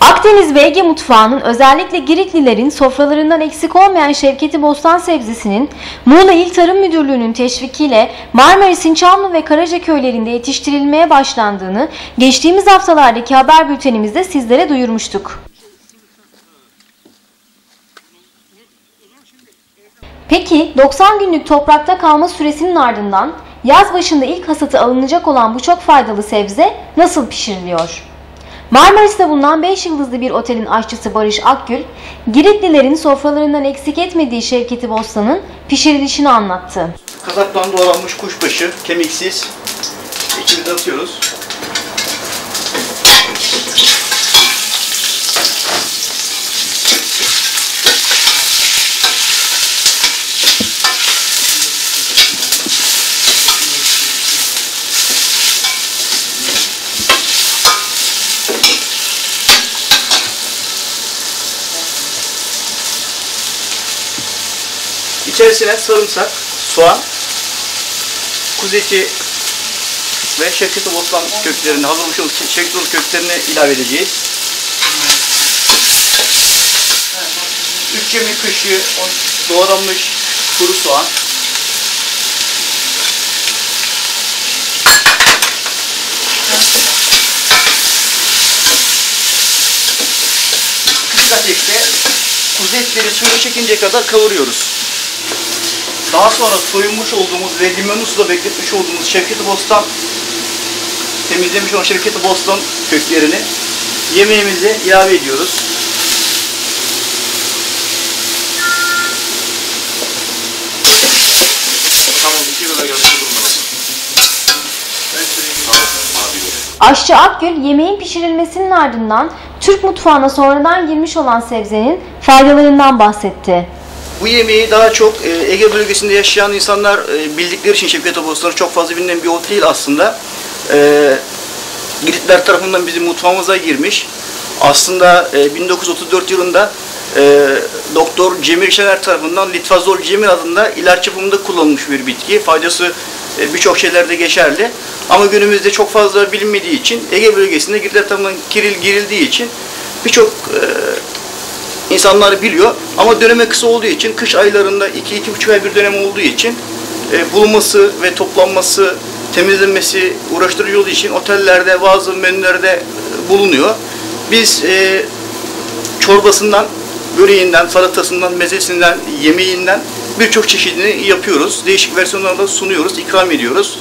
Akdeniz ve mutfağının özellikle Giritlilerin sofralarından eksik olmayan Şevketi Bostan sebzesinin Muğla İl Tarım Müdürlüğü'nün teşvikiyle Marmaris'in Çamlı ve Karaca köylerinde yetiştirilmeye başlandığını geçtiğimiz haftalardaki haber bültenimizde sizlere duyurmuştuk. Peki 90 günlük toprakta kalma süresinin ardından yaz başında ilk hasatı alınacak olan bu çok faydalı sebze nasıl pişiriliyor? Marmaris'te bulunan 5 yıldızlı bir otelin aşçısı Barış Akgül, Giritlilerin sofralarından eksik etmediği Şevketi Bostan'ın pişirilişini anlattı. Kazaktan doğranmış kuşbaşı, kemiksiz. İçimize atıyoruz. İçerisine sarımsak, soğan, kuzu eti ve şevketi bostan köklerini, hazırlamış olduğumuz şevketi köklerini ilave edeceğiz. 3 yemek kaşığı doğranmış kuru soğan. Kısık ateşte kuzu etleri suyunu çekinceye kadar kavuruyoruz. Daha sonra soyunmuş olduğumuz ve limonlu suda bekletmiş olduğumuz Şevketi Bostan temizlemiş olan Şevketi Bostan köklerini yemeğimize ilave ediyoruz. Tamam iki kadar nasıl? Ben söyleyeyim. Abi. Aşçı Akgül yemeğin pişirilmesinin ardından Türk mutfağına sonradan girmiş olan sebzenin faydalarından bahsetti. Bu yemeği daha çok e, Ege bölgesinde yaşayan insanlar e, bildikleri için Şevket Bostanı çok fazla bilinen bir ot değil aslında. E, Giritler tarafından bizim mutfağımıza girmiş. Aslında e, 1934 yılında Doktor Cemil Şener tarafından litvazol cemil adında ilaç yapımında kullanılmış bir bitki. Faydası birçok şeylerde geçerli. Ama günümüzde çok fazla bilinmediği için Ege bölgesinde Giritler tarafından kiril girildiği için birçok insanlar biliyor ama döneme kısa olduğu için kış aylarında 2-2,5 ay bir dönem olduğu için e, bulunması ve toplanması, temizlenmesi uğraştırıcı olduğu için otellerde bazı menülerde e, bulunuyor. Biz e, çorbasından, böreğinden, salatasından, mezesinden, yemeğinden birçok çeşidini yapıyoruz. Değişik versiyonlarla sunuyoruz, ikram ediyoruz.